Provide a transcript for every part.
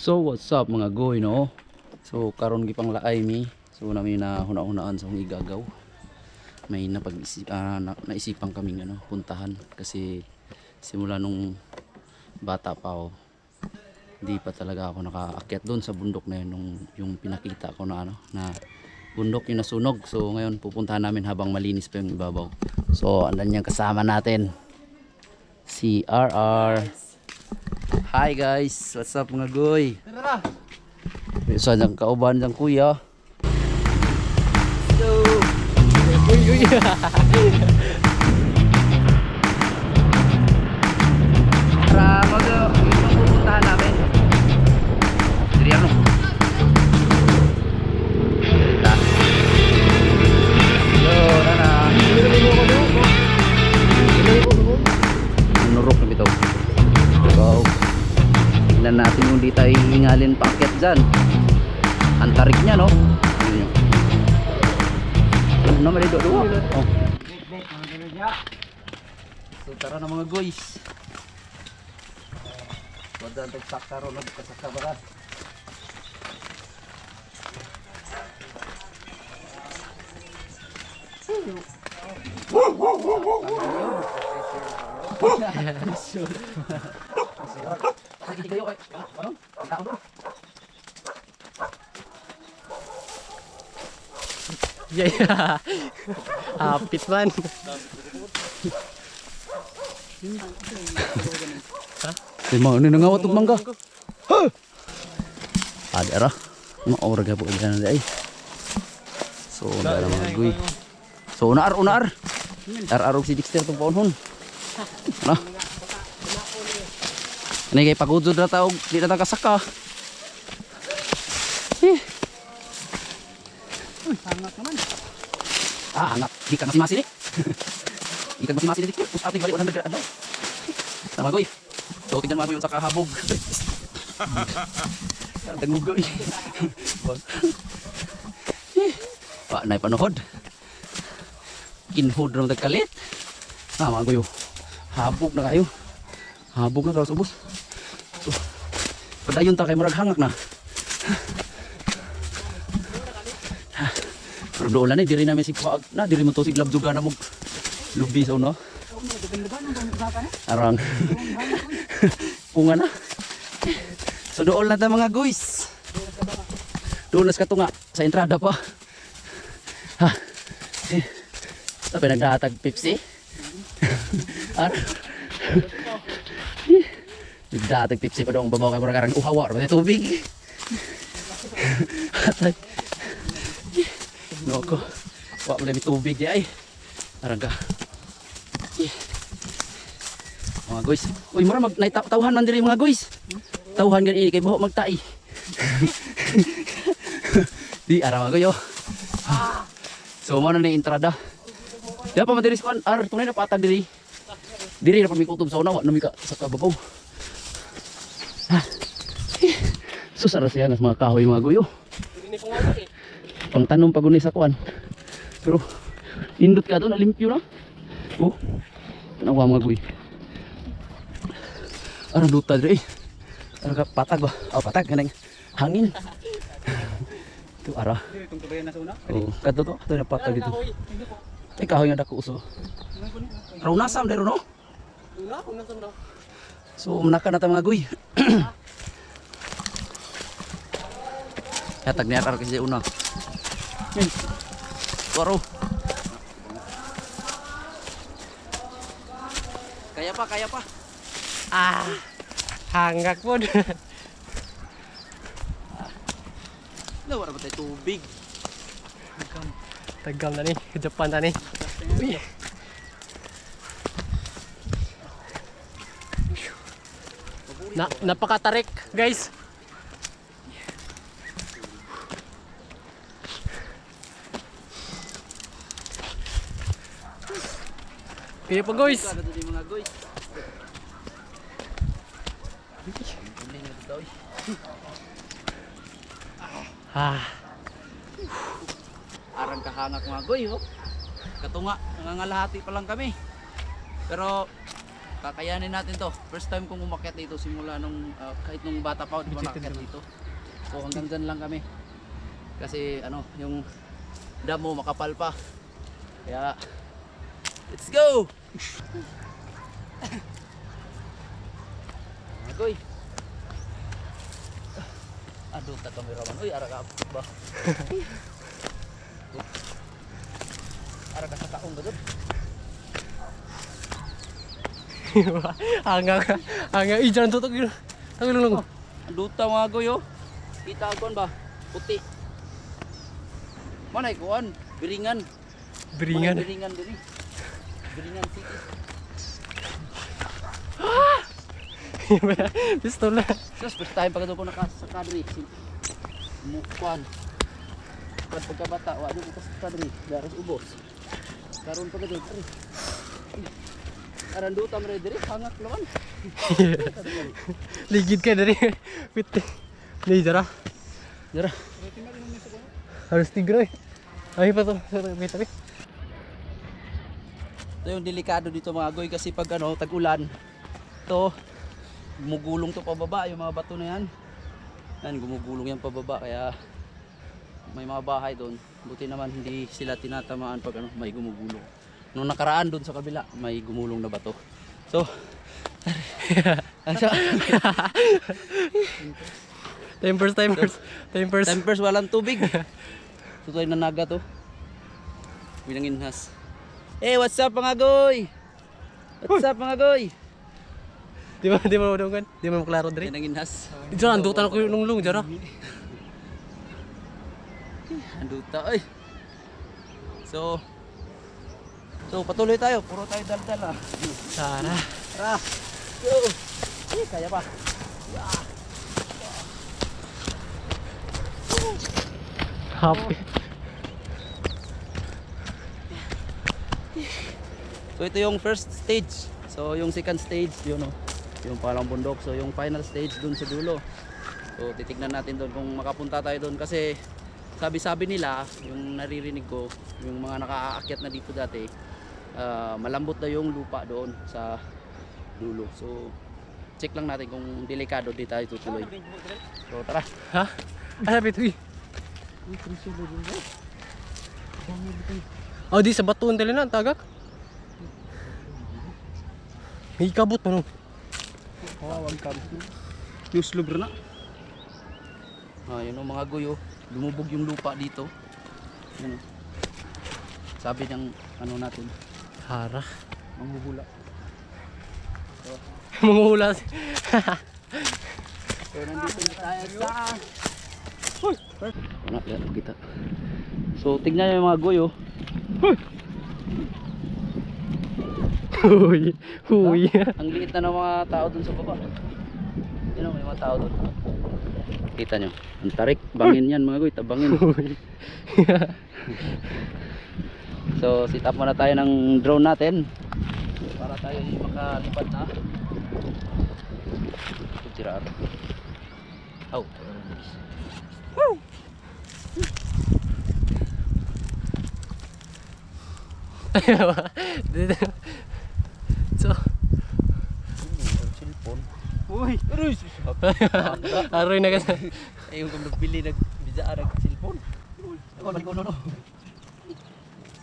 So what's up mga goy no? So karon gipang laay mi. So nami na huna-hunaan sa akong igagaw. May napag ah, na, naisipan kaming ano, puntahan kasi simula nung bata pa ako hindi pa talaga ako nakaakyat doon sa bundok na yun nung yung pinakita ko na ano na bundok yung nasunog. So ngayon pupuntahan namin habang malinis pa yung ibabaw. So andan yung kasama natin si RR. Hi guys, what's up mga goy? Tara Isa ng kauban ng kuya. So, Uy, uy. So tara na mga guys. Wala ang tagsaka ro na kasaka ba bro. Yeah. Hapit man. Di mga ano nangawat og mangga. Ha! Ada ra. Maora ga po diyan ay. So mga guy. So unar unar. Ar arog si Dexter tong paunhon. Na. Ini kay pagudod na taog di na kasaka. Eh. Sangat naman. Ah, angat. Di ka masi-masi ni. Di ka masi-masi ni. Pus ating balik 100 ano. Sama goy. So tingnan mo yung sa kahabog. Tangog goy. Pa na panohod. Kinhod na kalit. Ah, mga goyo. Habog na kayo. Habog na kayo ubos. So, padayon ta kay murag hangak na. Pero doon eh, diri namin si Pag na, diri mo to si Glabzuga na mo lubi sa uno. Arang. Punga na. So doon lang ta mga guys. Doon nas katunga sa entrada pa. Ha. Eh. Sabi nagdatag Pepsi. Ar. Eh. Nagdatag Pepsi pa doon babaw kay murag arang uhawa ra tubig. Atay. No ko. Wa mo tubig di ay. Arang ka. Eh. Mga guys. Uy, mura mag naitawhan man diri mga guys. Tawhan gani kay buho magtai. di ara mga guyo. So mo na ni entrada. Ya pa madiri sa ar tunay na patag diri. Diri na pa mi kutob sa una wa na mi ka sa kababaw. Susara siya nas mga kahoy mga guyo. Pang tanom pag sa kuan. Pero indot ka doon, limpyo na. Oh. Nawa mga guy. Ano duta dre? Ano ka patag ba? Oh, patag kanang hangin. Ito ara. Itong tubayan na sa una. Oh, kadto to, ito na patag dito. Ay kahoy nga dako uso. Raw nasam dero no? Una, una sa una. So manaka na ta mga guy. Katag niya karo kasi una. Karo. Kaya pa, kaya pa. Ah. Hangak po. Wala ba tayo tubig? Tagam na ni. Japan na ni. Uy. Na, napakatarik, guys. Kaya pa, guys. Di mga guys. Tuloy na dito. oy. Ah. Arang kahangak mga goy, oh. Katunga, nangangalahati pa lang kami. Pero kakayanin natin to. First time kong umakyat dito simula nung ah, kahit nung bata pa ako di ba nakakyat dito. So hanggang dyan lang kami. Kasi ano, yung damo makapal pa. Kaya let's go. Agoy. Aduh, tak kameraman. Uy, ara ka ba? ara ka sa taong ba doon? hanga ka. Hanga. Ih, jangan tutup gitu. Tangan lang. Ang duta mga goy oh. Kita kuan ba? Puti. Manay kuan? Biringan. Beringan. Manay biringan diri. Biringan city. Pistol na. Sus, first time pagkado ko naka sa kadri. Mukuan. Pag pagkabata, wa do ko sa kadri. Daras ubos. Karon pagkado kadri. Aran duta man diri hangak lawan. Ligid ka dari. Piti. Nih, jara. Dara. Harus tigra eh. Ay pa to. Tapi tapi. Ito yung delikado dito mga goy kasi pag ano, tag-ulan, to gumugulong to pababa yung mga bato na yan. Yan, gumugulong yan pababa kaya may mga bahay doon. Buti naman hindi sila tinatamaan pag ano, may gumugulong. Nung nakaraan doon sa kabila, may gumulong na bato. So? Tempers, tempers. Tempers. Tempers walang tubig. So, tayo nanaga to. Binanginhas. Hey, what's up mga goy? What's up mga goy? Di ba di mo kan? Di mo klaro dari. Binanginhas. Jara andutan ko yung lunglung jara. Anduta ay. So So patuloy tayo, puro tayo daldal ah. Tara. Tara. Go. Eh, kaya pa. Happy. So ito yung first stage. So yung second stage, yun oh. Yung palang bundok. So yung final stage dun sa dulo. So titignan natin doon kung makapunta tayo doon kasi sabi-sabi nila, yung naririnig ko, yung mga nakaakyat na dito dati, ah, malambot na yung lupa doon sa dulo. So check lang natin kung delikado di tayo tutuloy. So tara. Ha? Ano sabi ito? Oh, di sa batuan tali na, tagak. May kabot pa no. Kawawag ka. News lugar na. Ah, yun ang mga guyo. Lumubog yung lupa dito. Yan. oh. Sabi ng ano natin, Hara. manghuhula. Manguhula. So nandito na tayo sa Wala, yan, kita. So tignan nyo yung mga guyo. Huy. Huy. Ang liit na ng mga tao dun sa baba. Yan o, may mga tao dun. Kita nyo. Ang tarik. Bangin yan mga guyo. Tabangin. So, sit up muna tayo ng drone natin para tayo makalipad na. Tirar. Oh, so, cellphone. Uy, aroy. aroy na kasi. Ayun kung nagbili nag bidya nag cellphone. Ako balik ko no.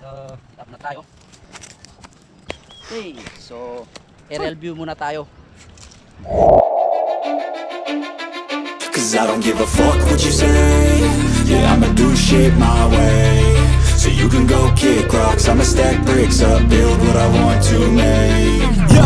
So, up na tayo. Okay, so aerial view muna tayo. Cause I don't give a fuck what you say Yeah, I'ma do shit my way So you can go kick rocks I'ma stack bricks up, build what I want to make Yo, I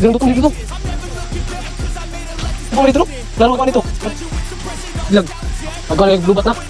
Ilang dutong dito to? Ako dito no? Lalo ko nito. Ilang? Ako na yung lubat na.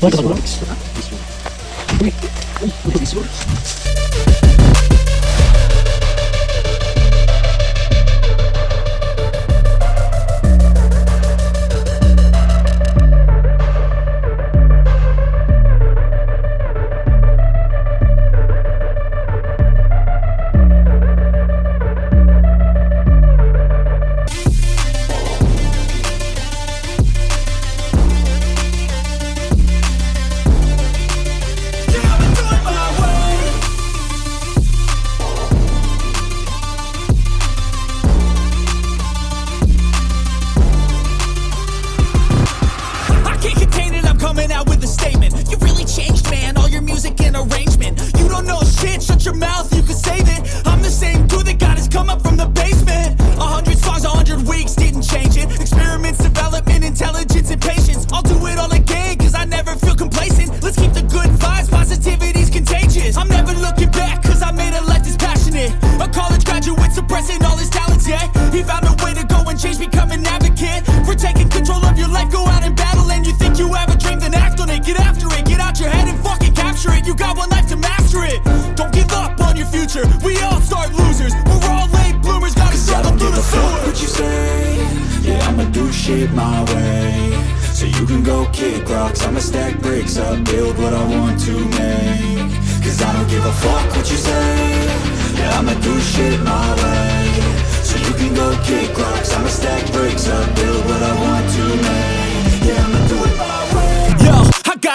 gusto ka dira? Oo. Aman. Bakit ako lang? I future. We all start losers. We're all late bloomers, gotta I struggle don't through give the a fuck sewer. what you say. Yeah, I'ma do shit my way. So you can go kick rocks. I'ma stack bricks up, build what I want to make. Cause I don't give a fuck what you say. Yeah, I'ma do shit my way. So you can go kick rocks. I'ma stack bricks up, build what I want to make. Yeah, I'ma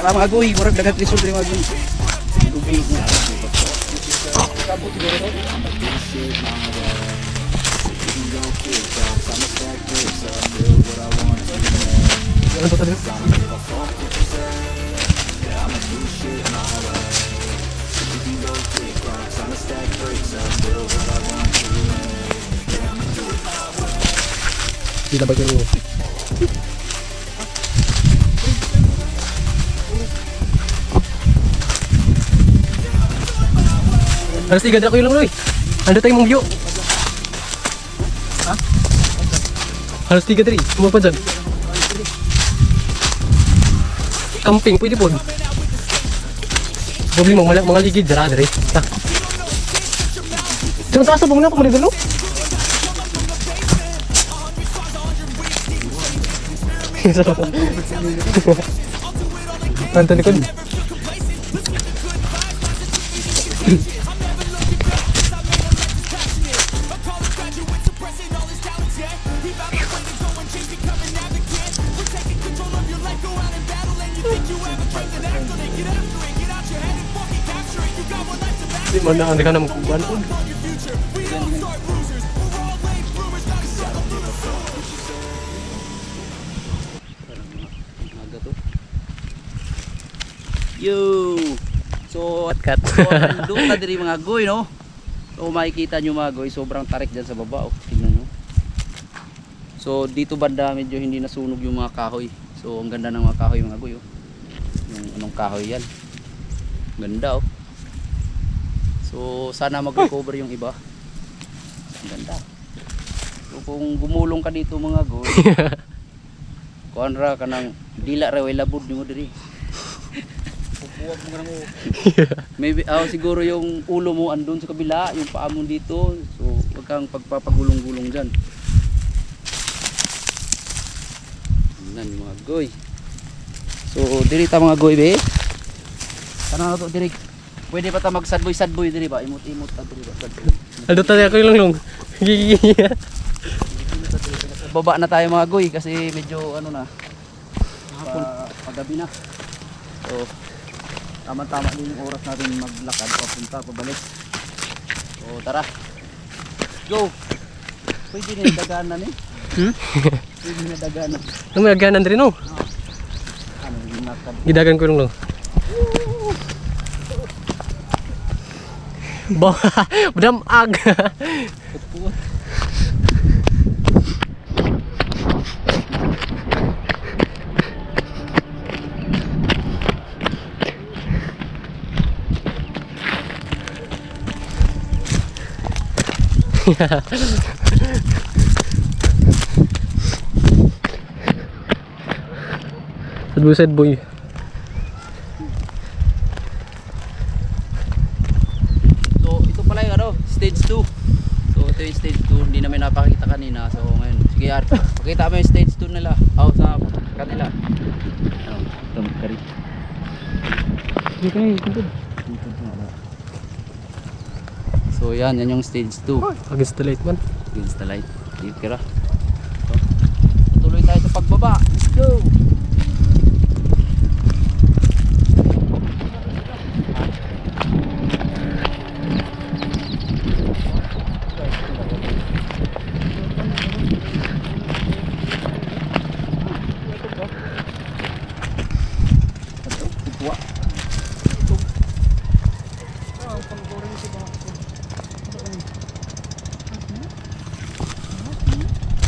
Alam mga guhi, murag dagat lisod rin mga guhi. Ano to talaga? Alas tiga, dala ko yung lang, Roy. Ando tayong mong view. Ha? Alas tiga, Dri. Kumag pa dyan. Camping, pwede po. Problema mga mga ligid dara dere. Ta. Sa taas sa bungna pa man dalo. Anto likod. Di man na ang ka na magkuban. Aga to. Yo! So, Cut. so doon na diri mga goy, no? So, makikita nyo mga goy, sobrang tarik dyan sa baba. Oh. Tingnan nyo. So, dito banda medyo hindi nasunog yung mga kahoy. So, ang ganda ng mga kahoy mga goy, oh. Yung anong kahoy yan. Ganda, oh. So, sana mag-recover yung iba. Ang ganda. So, kung gumulong ka dito mga goy, kuan ra ka ng dila ra way labod nimo diri. Pupuwag mo nang Maybe ah siguro yung ulo mo andun sa kabila, yung paa mo dito. So wag kang pagpapagulong-gulong diyan. Nan mga goy. So diri ta mga goy be. Kana na to diri. Pwede pa ta mag sad boy sad boy diri ba? Imot-imot ta diri ba? Aldo tayo ako yung long. Baba na tayo mga goy kasi medyo ano na. Pa, pagabi na. So tama-tama din yung oras natin maglakad papunta pabalik. So tara. Go. Pwede na daganan eh. Hmm? Pwede na daganan. Ang may aganan diri no. Ano yung nakad. Gidagan ko yung long. Ba, badam ag. Boy, sad boy. Yan, yan yung stage 2. Against the light man. Against the light. Dito kira. So, tuloy tayo sa pagbaba. Let's go!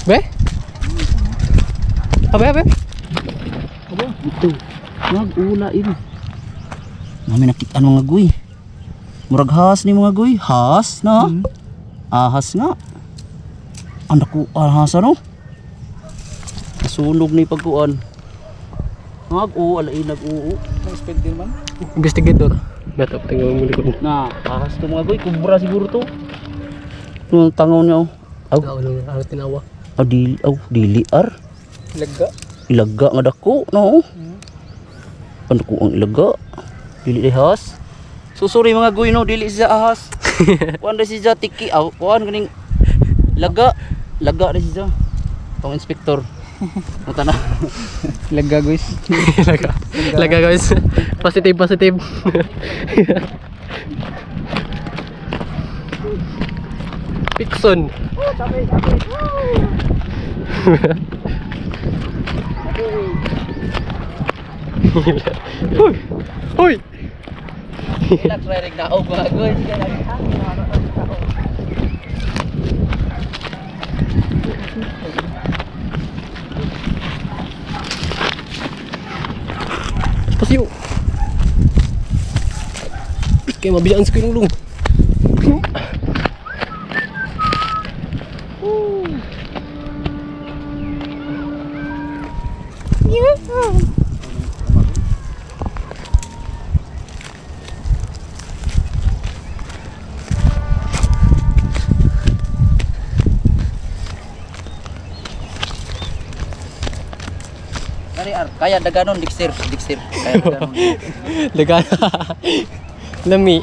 Be? Abe, abe. Ito. Nag-ula ini. Nami nakita ang mga guy. Murag has ni mga guy. Has na. Ahas nga. Anak ko ahas ano? Nasunog ni pagkuan. Nag-u, alay nag-uu. Expect din man. Investigator. Beto, tingnan mo likod. Na, ahas to mga guy. Kubra siguro to. Ang tangaw niya oh. Aw, Aw, ano, tinawa? aw, dili, aw, dili ar. Laga. Ilaga nga dako, no? Ano ko ang ilaga? Dili ahas. So sorry mga guy no, dili siya ahas. Kuan ra siya tiki aw, kuan ganing laga. Laga ra siya. Tong inspektor. Mata na. Laga guys. Laga. Laga guys. Positive, positive. Pixon. Hoy! Hoy! Mga guy. Sige lang. Pasiyo. Kaya mabilaan sa kayong lung. Ar, kaya daganon Dixter, Dixter. Kaya daganon. Laga. Lami.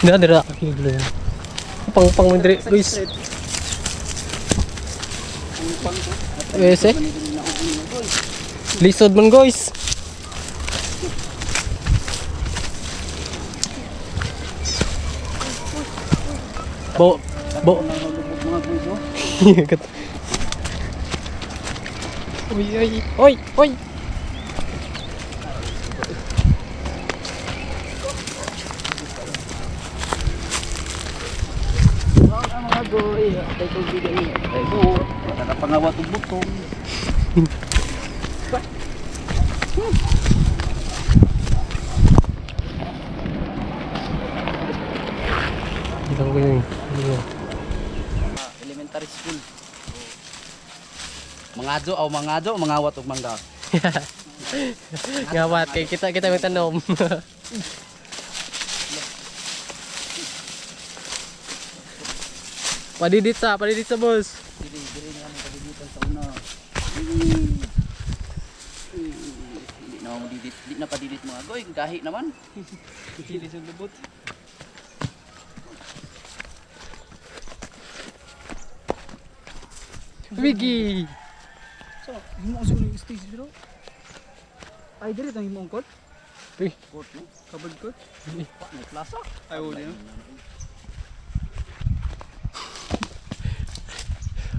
Dira dira kilo. Pang pang dire, guys. Yes eh. Lisod man guys. Bo bo. Kat- Uy, uy, uy, uy. Mga goy, tay ko bigay. Tay ko, wala na pangawa tong butong. Dito ko yun. Elementary school. Mangadyo aw mangadyo mangawat og mangga. Ngawat kay kita kita may tanom. padidit sa, padidit sa boss. Diri diri nga mo sa una. Hindi na mo didit, di na padidit mga goy, gahi naman. Dili sa lubot. Wiggy. Himo sa ulit stage dito. Ay, dili tang himo angkot. Court no. Kabad kot. Pa may plaza. Ay, wala yun.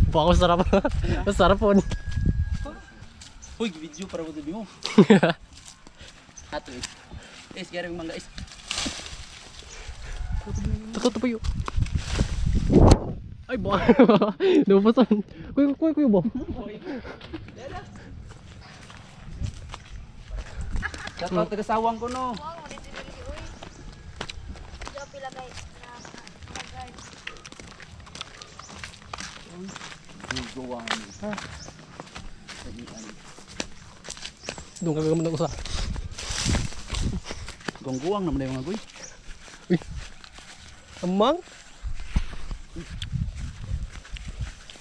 Baka masarap. masarap po. Hoy, video para mo mo. Ato eh. Es gari mangga is. Tuto po yun. Ay, ba? Lupasan. Kuy, kuy, kuy, ba? Kakao taga sawang ko no. Doon ka gagamit ako sa. Gongguang naman yung mga goy. Amang?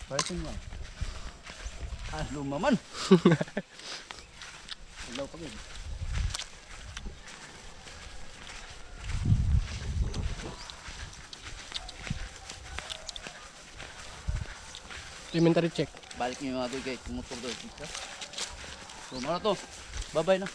Parang mo. Ah, lumaman. Hello pa gid. Elementary check. Balik niyo mga kay motor daw. So, ano to? Bye-bye na.